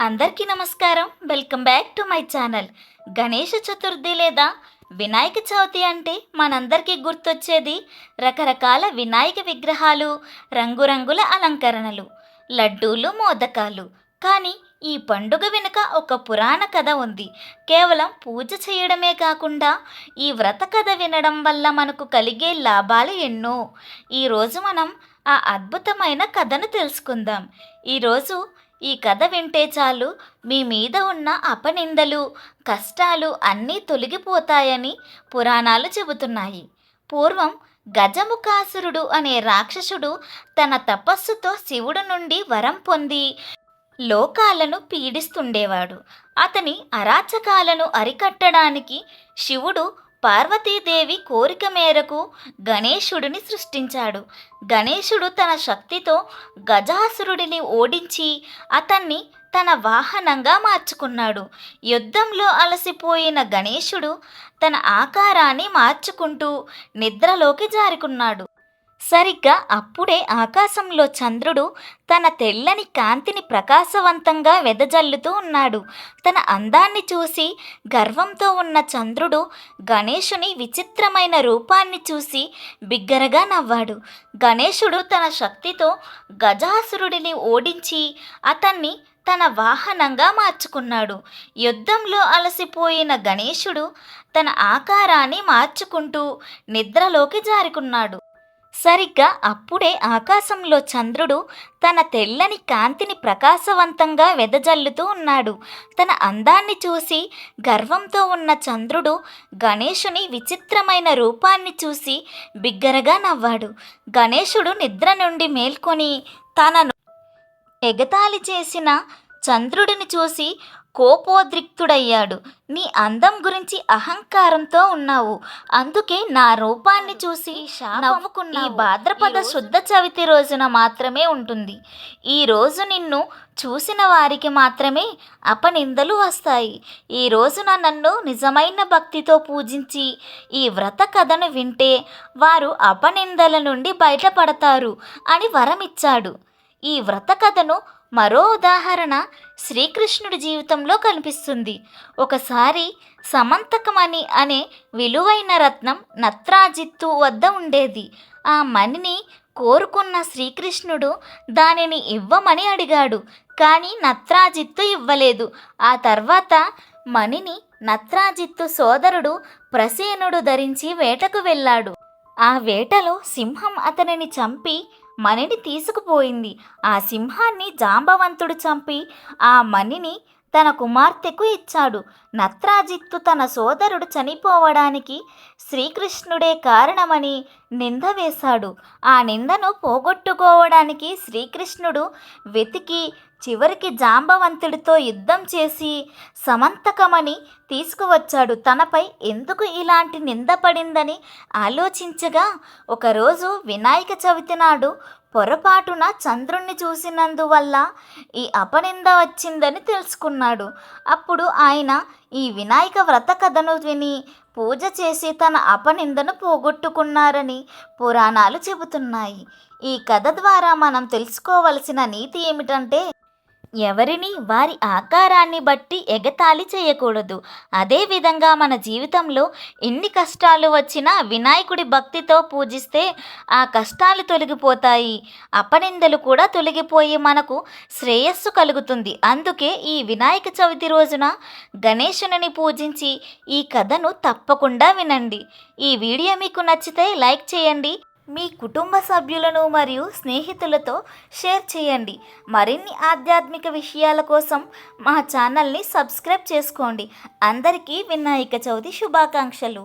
అందరికీ నమస్కారం. Welcome back to my channel. Ganesha Chaturthi లేదా వినాయక చవితి అంటే మనందరికీ గుర్తొచ్చేది రకరకాల వినాయక విగ్రహాలు రంగురంగుల అలంకరణలు లడ్డూలు మోదకాలు. కానీ ఈ పండుగ వెనుక ఒక పురాణ కథ ఉంది. కేవలం పూజ చేయడమే కాకుండా ఈ వ్రత కథ వినడం వల్ల మనకు కలిగే లాభాలు ఎన్నో. ఈరోజు మనం ఆ అద్భుతమైన కథను తెలుసుకుందాం. ఈరోజు ఈ కథ వింటే చాలు. మీ మీద ఉన్న అపనిందలు కష్టాలు అన్నీ తొలగిపోతాయని పురాణాలు చెబుతున్నాయి. పూర్వం గజముఖాసురుడు అనే రాక్షసుడు తన తపస్సుతో శివుడు నుండి వరం పొంది లోకాలను పీడిస్తుండేవాడు. అతని అరాచకాలను అరికట్టడానికి శివుడు పార్వతీదేవి కోరిక మేరకు గణేశుడిని సృష్టించాడు. గణేశుడు తన శక్తితో గజాసురుడిని ఓడించి అతన్ని తన వాహనంగా మార్చుకున్నాడు. యుద్ధంలో అలసిపోయిన గణేశుడు తన ఆకారాన్ని మార్చుకుంటూ నిద్రలోకి జారుకున్నాడు. సరిగ్గా అప్పుడే ఆకాశంలో చంద్రుడు తన తెల్లని కాంతిని ప్రకాశవంతంగా వెదజల్లుతూ ఉన్నాడు. తన అందాన్ని చూసి గర్వంతో ఉన్న చంద్రుడు గణేశుని విచిత్రమైన రూపాన్ని చూసి బిగ్గరగా నవ్వాడు. గణేశుడు తన శక్తితో గజాసురుడిని ఓడించి అతన్ని తన వాహనంగా మార్చుకున్నాడు. యుద్ధంలో అలసిపోయిన గణేశుడు తన ఆకారాన్ని మార్చుకుంటూ నిద్రలోకి జారుకున్నాడు. సరిగ్గా అప్పుడే ఆకాశంలో చంద్రుడు తన తెల్లని కాంతిని ప్రకాశవంతంగా వెదజల్లుతూ ఉన్నాడు. తన అందాన్ని చూసి గర్వంతో ఉన్న చంద్రుడు గణేశుని విచిత్రమైన రూపాన్ని చూసి బిగ్గరగా నవ్వాడు. గణేశుడు నిద్ర నుండి మేల్కొని తనను ఎగతాళి చేసిన చంద్రుడిని చూసి కోపోద్రిక్తుడయ్యాడు. నీ అందం గురించి అహంకారంతో ఉన్నావు. అందుకే నా రూపాన్ని చూసి నవ్వుకున్న ఈ భాద్రపద శుద్ధ చవితి రోజున మాత్రమే ఉంటుంది. ఈ రోజు నిన్ను చూసిన వారికి మాత్రమే అపనిందలు వస్తాయి. ఈ రోజున నన్ను నిజమైన భక్తితో పూజించి ఈ వ్రత కథను వింటే వారు అపనిందల నుండి బయటపడతారు అని వరమిచ్చాడు. ఈ వ్రత కథను మరో ఉదాహరణ శ్రీకృష్ణుడి జీవితంలో కనిపిస్తుంది. ఒకసారి సమంతకమణి అనే విలువైన రత్నం నత్రాజిత్తు వద్ద ఉండేది. ఆ మణిని కోరుకున్న శ్రీకృష్ణుడు దానిని ఇవ్వమని అడిగాడు కానీ నత్రాజిత్తు ఇవ్వలేదు. ఆ తర్వాత మణిని నత్రాజిత్తు సోదరుడు ప్రసేనుడు ధరించి వేటకు వెళ్ళాడు. ఆ వేటలో సింహం అతనిని చంపి మణిని తీసుకుపోయింది. ఆ సింహాన్ని జాంబవంతుడు చంపి ఆ మణిని తన కుమార్తెకు ఇచ్చాడు. నత్రాజిత్తు తన సోదరుడు చనిపోవడానికి శ్రీకృష్ణుడే కారణమని నింద వేశాడు. ఆ నిందను పోగొట్టుకోవడానికి శ్రీకృష్ణుడు వెతికి చివరికి జాంబవంతుడితో యుద్ధం చేసి సమంతకమని తీసుకువచ్చాడు. తనపై ఎందుకు ఇలాంటి నింద పడిందని ఆలోచించగా ఒకరోజు వినాయక చవితి నాడు పొరపాటున చంద్రుణ్ణి చూసినందువల్ల ఈ అపనింద వచ్చిందని తెలుసుకున్నాడు. అప్పుడు ఆయన ఈ వినాయక వ్రత కథను విని పూజ చేసి తన అపనిందను పోగొట్టుకున్నారని పురాణాలు చెబుతున్నాయి. ఈ కథ ద్వారా మనం తెలుసుకోవలసిన నీతి ఏమిటంటే ఎవరిని వారి ఆకారాన్ని బట్టి ఎగతాళి చేయకూడదు. అదేవిధంగా మన జీవితంలో ఎన్ని కష్టాలు వచ్చినా వినాయకుడి భక్తితో పూజిస్తే ఆ కష్టాలు తొలగిపోతాయి. అపనిందలు కూడా తొలగిపోయి మనకు శ్రేయస్సు కలుగుతుంది. అందుకే ఈ వినాయక చవితి రోజున గణేశుని పూజించి ఈ కథను తప్పకుండా వినండి. ఈ వీడియో మీకు నచ్చితే లైక్ చేయండి. మీ కుటుంబ సభ్యులను మరియు స్నేహితులతో షేర్ చేయండి. మరిన్ని ఆధ్యాత్మిక విషయాల కోసం మా ఛానల్ని సబ్స్క్రైబ్ చేసుకోండి. అందరికీ వినాయక చవితి శుభాకాంక్షలు.